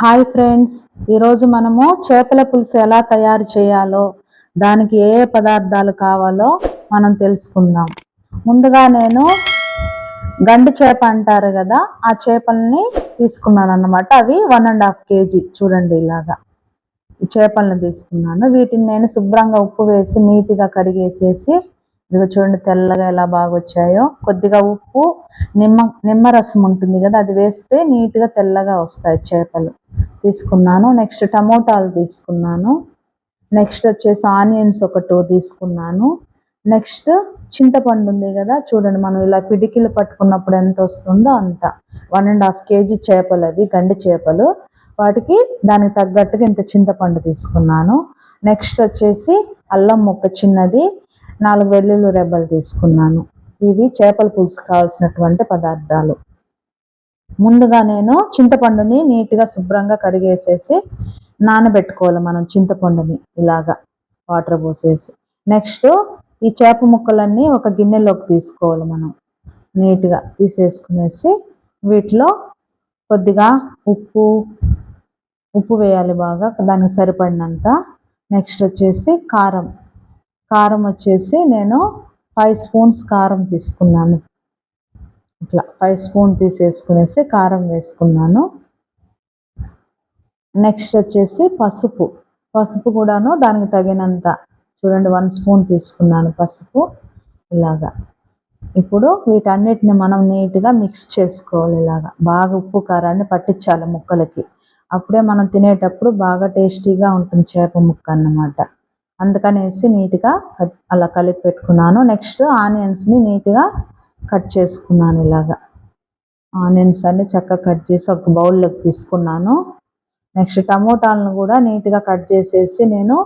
Hi friends ఈరోజు మనము చేపల పులుసు ఎలా తయారు చేయాలో దానికి ఏ ఏ పదార్థాలు కావాలో మనం తెలుసుకుందాం. ముందుగా నేను గండి చేప అంటారు కదా ఆ చేపల్ని తీసుకున్నాను అన్నమాట అవి వన్ అండ్ హాఫ్ కేజీ చూడండి ఇలాగా. ఈ చేపలను తీసుకున్నాను. వీటిని నేను శుభ్రంగా ఉప్పు వేసి నీట్గా కడిగేసేసి ఇదిగో చూడండి తెల్లగా ఎలా బాగా వచ్చాయో కొద్దిగా ఉప్పు నిమ్మ నిమ్మరసం ఉంటుంది కదా అది వేస్తే నీట్గా తెల్లగా వస్తాయి చేపలు. తీసుకున్నాను. నెక్స్ట్ టమోటాలు తీసుకున్నాను. నెక్స్ట్ వచ్చేసి ఆనియన్స్ ఒక టూ తీసుకున్నాను. నెక్స్ట్ చింతపండు ఉంది కదా చూడండి మనం ఇలా పిడికిలు పట్టుకున్నప్పుడు ఎంత వస్తుందో అంత. వన్ అండ్ హాఫ్ కేజీ చేపలు అవి గండి చేపలు. వాటికి దానికి తగ్గట్టుగా ఇంత చింతపండు తీసుకున్నాను. నెక్స్ట్ వచ్చేసి అల్లం ముక్క చిన్నది నాలుగు వెల్లుల్లి రెబ్బలు తీసుకున్నాను. ఇవి చేపల పులుసు కావాల్సినటువంటి పదార్థాలు. ముందుగా నేను చింతపండుని నీట్గా శుభ్రంగా కడిగేసేసి నానబెట్టుకోవాలి మనం చింతపండుని ఇలాగా వాటర్ పోసేసి. నెక్స్ట్ ఈ చేప ముక్కలన్నీ ఒక గిన్నెలోకి తీసుకోవాలి మనం. నీట్గా తీసేసుకునేసి వీటిలో కొద్దిగా ఉప్పు ఉప్పు వేయాలి బాగా దానికి సరిపడినంత. నెక్స్ట్ వచ్చేసి కారం. కారం వచ్చేసి నేను ఫైవ్ స్పూన్స్ కారం తీసుకున్నాను. ఇట్లా ఫైవ్ స్పూన్ తీసేసుకునేసి కారం వేసుకున్నాను. నెక్స్ట్ వచ్చేసి పసుపు. పసుపు కూడాను దానికి తగినంత చూడండి వన్ స్పూన్ తీసుకున్నాను పసుపు. ఇలాగా. ఇప్పుడు వీటన్నిటిని మనం నీట్గా మిక్స్ చేసుకోవాలి ఇలాగా. బాగా ఉప్పు కారాన్ని పట్టించాలి ముక్కలకి. అప్పుడే మనం తినేటప్పుడు బాగా టేస్టీగా ఉంటుంది చేప ముక్క అన్నమాట. అందుకనేసి నీట్గా కట్ అలా కలిపి పెట్టుకున్నాను. నెక్స్ట్ ఆనియన్స్ని నీట్గా కట్ చేసుకున్నాను ఇలాగా. ఆనియన్స్ అన్ని చక్కగా కట్ చేసి ఒక బౌల్లోకి తీసుకున్నాను. నెక్స్ట్ టమోటాలను కూడా నీట్గా కట్ చేసేసి నేను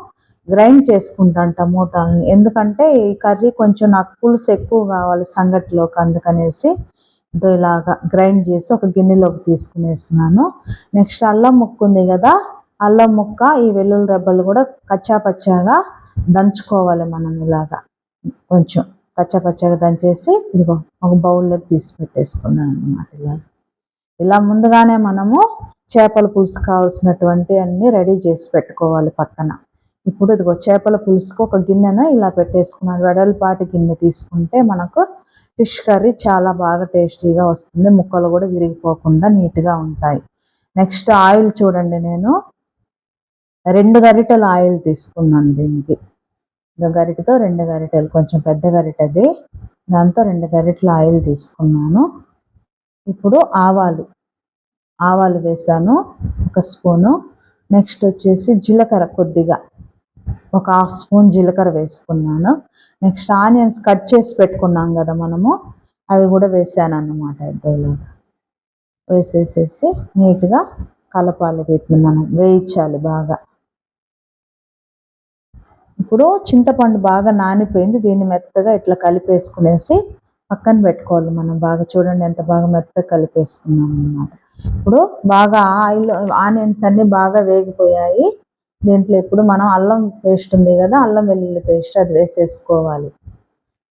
గ్రైండ్ చేసుకుంటాను టమోటాలని. ఎందుకంటే ఈ కర్రీ కొంచెం నాకు పులుసు ఎక్కువ కావాలి సంగటిలోకి అందుకనేసి ఇలాగా గ్రైండ్ చేసి ఒక గిన్నెలోకి తీసుకునేసినాను నెక్స్ట్ అల్లం ముక్కుంది కదా అల్లం ముక్క ఈ వెల్లుల్లి రెబ్బలు కూడా కచ్చాపచ్చాగా దంచుకోవాలి మనం ఇలాగా. కొంచెం కచ్చాపచ్చాగా దంచేసి ఇదిగో ఒక బౌల్లోకి తీసి పెట్టేసుకున్నాను అనమాట ఇలా. ఇలా ముందుగానే మనము చేపల పులుసు కావాల్సినటువంటి అన్నీ రెడీ చేసి పెట్టుకోవాలి పక్కన. ఇప్పుడు ఇదిగో చేపల పులుసుకు ఒక గిన్నెను ఇలా పెట్టేసుకున్నాను వెడల్పాటి గిన్నె తీసుకుంటే మనకు ఫిష్ కర్రీ చాలా బాగా టేస్టీగా వస్తుంది. ముక్కలు కూడా విరిగిపోకుండా నీట్గా ఉంటాయి. నెక్స్ట్ ఆయిల్ చూడండి నేను. రెండు గరిటెలు ఆయిల్ తీసుకున్నాను దీనికి. గరిటెతో రెండు గరిటెలు కొంచెం పెద్ద గరిటెది దాంతో రెండు గరిటెల ఆయిల్ తీసుకున్నాను. ఇప్పుడు ఆవాలు. ఆవాలు వేసాను ఒక స్పూను. నెక్స్ట్ వచ్చేసి జీలకర్ర కొద్దిగా. ఒక హాఫ్ స్పూన్ జీలకర్ర వేసుకున్నాను. నెక్స్ట్ ఆనియన్స్ కట్ చేసి పెట్టుకున్నాం కదా మనము. అవి కూడా వేసాను అన్నమాట ఇద్దరులాగా వేసేసేసి నీట్గా కలపాలి వీటిని మనం వేయించాలి బాగా. ఇప్పుడు చింతపండు బాగా నానిపోయింది. దీన్ని మెత్తగా ఇట్లా కలిపేసుకునేసి పక్కన పెట్టుకోవాలి మనం. బాగా చూడండి ఎంత బాగా మెత్తగా కలిపేసుకున్నాం అనమాట ఇప్పుడు బాగా ఆయిల్ ఆనియన్స్ అన్నీ బాగా వేగిపోయాయి. దీంట్లో ఇప్పుడు మనం అల్లం పేస్ట్ ఉంది కదా అల్లం వెల్లుల్లి పేస్ట్ అది వేసేసుకోవాలి.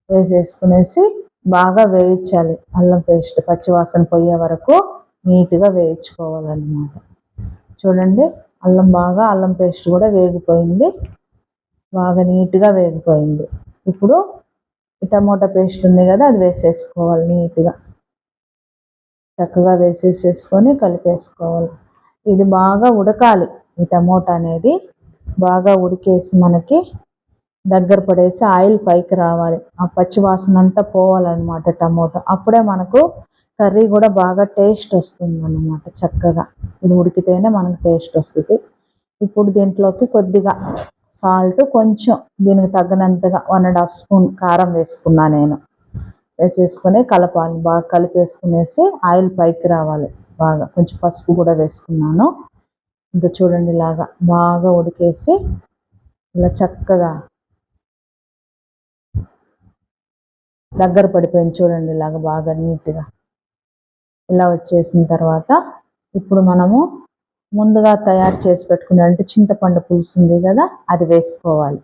వేసేసుకునేసి బాగా వేయించాలి అల్లం పేస్ట్. పచ్చివాసన పోయే వరకు నీట్గా వేయించుకోవాలన్నమాట. చూడండి అల్లం బాగా అల్లం పేస్ట్ కూడా వేగిపోయింది. బాగా నీట్గా వేగిపోయింది. ఇప్పుడు టమోటా పేస్ట్ ఉంది కదా అది వేసేసుకోవాలి నీట్గా. చక్కగా వేసేసేసుకొని కలిపేసుకోవాలి. ఇది బాగా ఉడకాలి. ఈ టమోటా అనేది బాగా ఉడికేసి మనకి దగ్గర పడేసి ఆయిల్ పైకి రావాలి. ఆ పచ్చి వాసన అంతా పోవాలన్నమాట టమోటా. అప్పుడే మనకు కర్రీ కూడా బాగా టేస్ట్ వస్తుంది అన్నమాట చక్కగా. ఇది ఉడికితేనే మనకు టేస్ట్ వస్తుంది. ఇప్పుడు దీంట్లోకి కొద్దిగా సాల్ట్ కొంచెం దీనికి తగ్గనంతగా వన్ అండ్ హాఫ్ స్పూన్ కారం వేసుకున్నా నేను. వేసేసుకొని కలపాలి. బాగా కలిపేసుకునేసి ఆయిల్ పైకి రావాలి. బాగా కొంచెం పసుపు కూడా వేసుకున్నాను. ఇంత చూడండి ఇలాగా బాగా ఉడికేసి ఇలా చక్కగా దగ్గర పడిపోయింది చూడండి ఇలాగ బాగా నీట్గా. ఇలా వచ్చేసిన తర్వాత ఇప్పుడు మనము ముందుగా తయారు చేసి పెట్టుకునే అంటే చింతపండు పులుసు ఉంది కదా అది వేసుకోవాలి.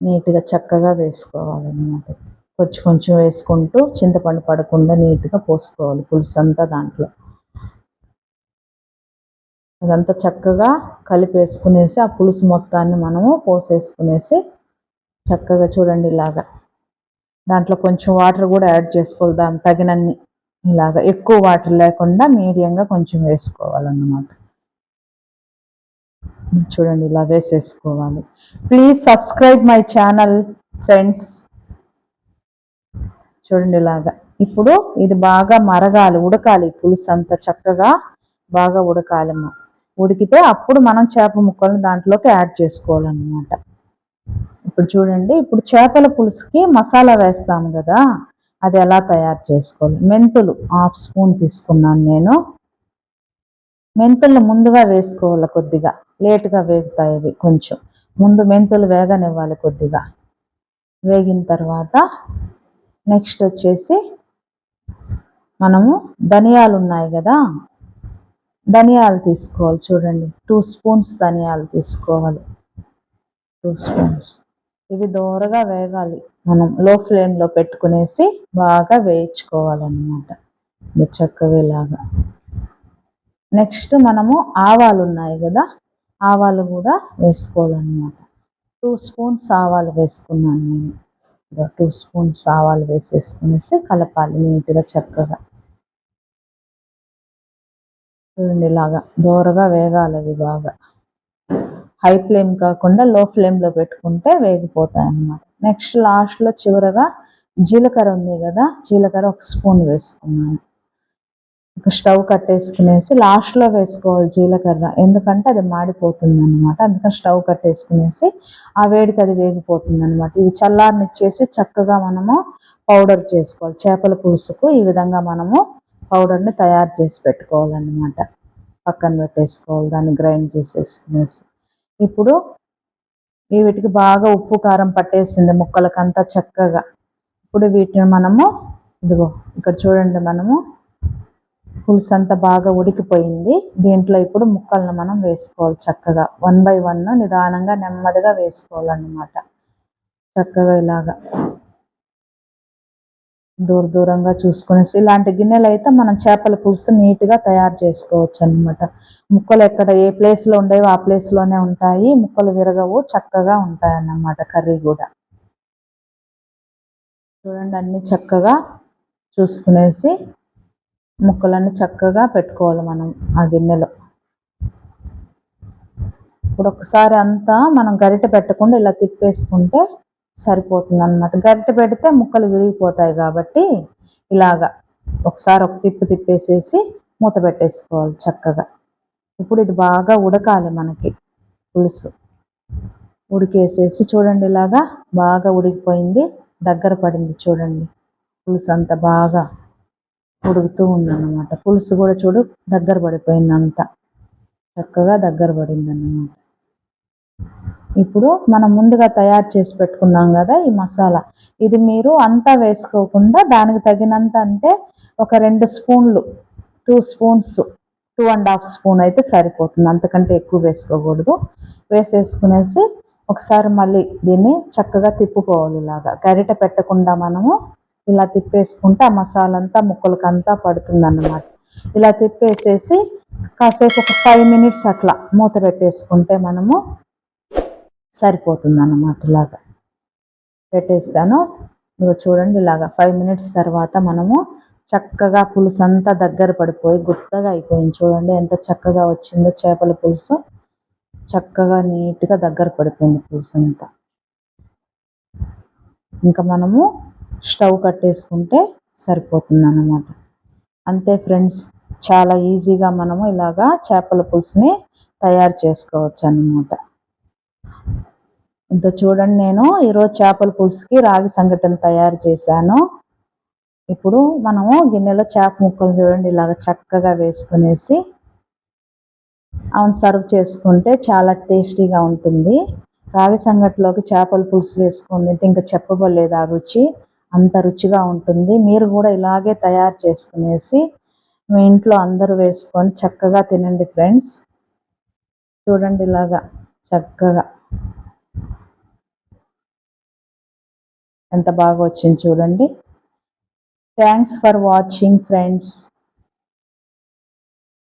నీట్గా చక్కగా వేసుకోవాలి అన్నమాట కొంచెం కొంచెం వేసుకుంటూ చింతపండు పడకుండా నీట్గా పోసుకోవాలి పులుసు అంతా దాంట్లో. అదంతా చక్కగా కలిపేసుకునేసి ఆ పులుసు మొత్తాన్ని మనము పోసేసుకునేసి చక్కగా చూడండి ఇలాగా. దాంట్లో కొంచెం వాటర్ కూడా యాడ్ చేసుకోవాలి దాని తగినన్ని ఇలాగ. ఎక్కువ వాటర్ లేకుండా మీడియంగా కొంచెం వేసుకోవాలన్నమాట. చూడండి ఇలా వేసేసుకోవాలి. Please subscribe my channel friends చూడండి ఇలాగా. ఇప్పుడు ఇది బాగా మరగాలి ఉడకాలి. పులుసు అంతా చక్కగా బాగా ఉడకాలమ్మ ఉడికితే అప్పుడు మనం చేప ముక్కలను దాంట్లోకి యాడ్ చేసుకోవాలన్నమాట. ఇప్పుడు చూడండి ఇప్పుడు చేపల పులుసుకి మసాలా వేస్తాము కదా అది ఎలా తయారు చేసుకోవాలి? మెంతులు హాఫ్ స్పూన్ తీసుకున్నాను నేను. మెంతులు ముందుగా వేసుకోవాలి కొద్దిగా. లేటుగా వేగుతాయి అవి కొంచెం. ముందు మెంతులు వేగనివ్వాలి కొద్దిగా. వేగిన తర్వాత నెక్స్ట్ వచ్చేసి మనము ధనియాలు ఉన్నాయి కదా. ధనియాలు తీసుకోవాలి చూడండి. టూ స్పూన్స్ ధనియాలు తీసుకోవాలి. టూ స్పూన్స్ ఇవి దూరగా వేగాలి. మనం లో ఫ్లేమ్లో పెట్టుకునేసి బాగా వేయించుకోవాలన్నమాట. చక్కగా ఇలాగా. నెక్స్ట్ మనము ఆవాలు ఉన్నాయి కదా ఆవాలు కూడా వేసుకోవాలన్నమాట. టూ స్పూన్స్ ఆవాలు వేసుకున్నాను నేను. టూ స్పూన్స్ ఆవాలు వేసేసుకునేసి కలపాలి నీట్గా చక్కగా. చూడండి ఇలాగా వేగాలి అవి బాగా. హై ఫ్లేమ్ కాకుండా లో ఫ్లేమ్లో పెట్టుకుంటే వేగిపోతాయి అన్నమాట నెక్స్ట్ లాస్ట్లో చివరగా జీలకర్ర ఉంది కదా జీలకర్ర ఒక స్పూన్ వేసుకున్నాను. స్టవ్ కట్టేసుకునేసి లాస్ట్లో వేసుకోవాలి జీలకర్ర. ఎందుకంటే అది మాడిపోతుంది అనమాట అందుకని స్టవ్ కట్టేసుకునేసి ఆ వేడికి అది వేగిపోతుంది అనమాట ఇవి చల్లారనిచ్చేసి చక్కగా మనము పౌడర్ చేసుకోవాలి. చేపల పులుసుకు ఈ విధంగా మనము పౌడర్ని తయారు చేసి పెట్టుకోవాలన్నమాట. పక్కన పెట్టేసుకోవాలి. దాన్ని గ్రైండ్ చేసేసుకునేసి. ఇప్పుడు వీటికి బాగా ఉప్పు కారం పట్టేసింది ముక్కలకంతా చక్కగా. ఇప్పుడు వీటిని మనము ఇదిగో ఇక్కడ చూడండి మనము పులుసు అంతా బాగా ఉడికిపోయింది. దీంట్లో ఇప్పుడు ముక్కలను మనం వేసుకోవాలి చక్కగా. వన్ బై వన్ నిదానంగా నెమ్మదిగా వేసుకోవాలన్నమాట. చక్కగా ఇలాగా దూర దూరంగా చూసుకునేసి ఇలాంటి గిన్నెలు అయితే మనం చేపల పులుసు నీట్గా తయారు చేసుకోవచ్చు అనమాట ముక్కలు ఎక్కడ ఏ ప్లేస్లో ఉండేవో ఆ ప్లేస్లోనే ఉంటాయి. ముక్కలు విరగవు చక్కగా ఉంటాయి అన్నమాట కర్రీ కూడా. చూడండి అన్ని చక్కగా చూసుకునేసి ముక్కలన్నీ చక్కగా పెట్టుకోవాలి మనం ఆ గిన్నెలో. ఇప్పుడు ఒకసారి అంతా మనం గరిట పెట్టకుండా ఇలా తిప్పేసుకుంటే సరిపోతుంది అనమాట గరిట పెడితే ముక్కలు విరిగిపోతాయి కాబట్టి ఇలాగా ఒకసారి ఒక తిప్పు తిప్పేసేసి మూత పెట్టేసుకోవాలి చక్కగా. ఇప్పుడు ఇది బాగా ఉడకాలి మనకి పులుసు. ఉడికేసేసి చూడండి ఇలాగా బాగా ఉడికిపోయింది దగ్గర పడింది చూడండి. పులుసు అంతా బాగా ఉడుకుతూ ఉందన్నమాట. పులుసు కూడా చూడు దగ్గర పడిపోయింది అంతా చక్కగా దగ్గర పడింది అన్నమాట ఇప్పుడు మనం ముందుగా తయారు చేసి పెట్టుకున్నాం కదా ఈ మసాలా. ఇది మీరు అంతా వేసుకోకుండా దానికి తగినంత అంటే ఒక రెండు స్పూన్లు two spoons two and half spoon అయితే సరిపోతుంది. అంతకంటే ఎక్కువ వేసుకోకూడదు. వేసేసుకునేసి ఒకసారి మళ్ళీ దీన్ని చక్కగా తిప్పుకోవాలి ఇలాగా. గరిట పెట్టకుండా మనము ఇలా తిప్పేసుకుంటే ఆ మసాలా అంతా ముక్కలకి అంతా పడుతుంది అన్నమాట ఇలా తిప్పేసేసి కాసేపు ఒక ఫైవ్ మినిట్స్ అట్లా మూత పెట్టేసుకుంటే మనము సరిపోతుంది అన్నమాట ఇలాగా. పెట్టేస్తాను. మీరు చూడండి ఇలాగా ఫైవ్ మినిట్స్ తర్వాత మనము చక్కగా పులుసు అంతా దగ్గర పడిపోయి గుత్తగా అయిపోయింది. చూడండి ఎంత చక్కగా వచ్చిందో చేపల పులుసు. చక్కగా నీట్గా దగ్గర పడిపోయింది పులుసు అంతా. ఇంకా మనము స్టవ్ కట్టేసుకుంటే సరిపోతుంది అన్నమాట అంతే ఫ్రెండ్స్ చాలా ఈజీగా మనము ఇలాగా చేపల పులుసుని తయారు చేసుకోవచ్చు అన్నమాట ఇంత చూడండి నేను ఈరోజు చేపల పులుసుకి రాగి సంఘటన తయారు చేశాను. ఇప్పుడు మనము గిన్నెలో చేప ముక్కలు చూడండి ఇలాగ చక్కగా వేసుకునేసి అవును సర్వ్ చేసుకుంటే చాలా టేస్టీగా ఉంటుంది. రాగి సంగటిలోకి చేపల పులుసు వేసుకుంది ఇంకా చెప్పబడలేదు ఆ రుచి. అంత రుచిగా ఉంటుంది. మీరు కూడా ఇలాగే తయారు చేసుకునేసి మీ ఇంట్లో అందరూ వేసుకొని చక్కగా తినండి ఫ్రెండ్స్. చూడండి ఇలాగా చక్కగా. ఎంత బాగా వచ్చింది చూడండి. Thanks for watching friends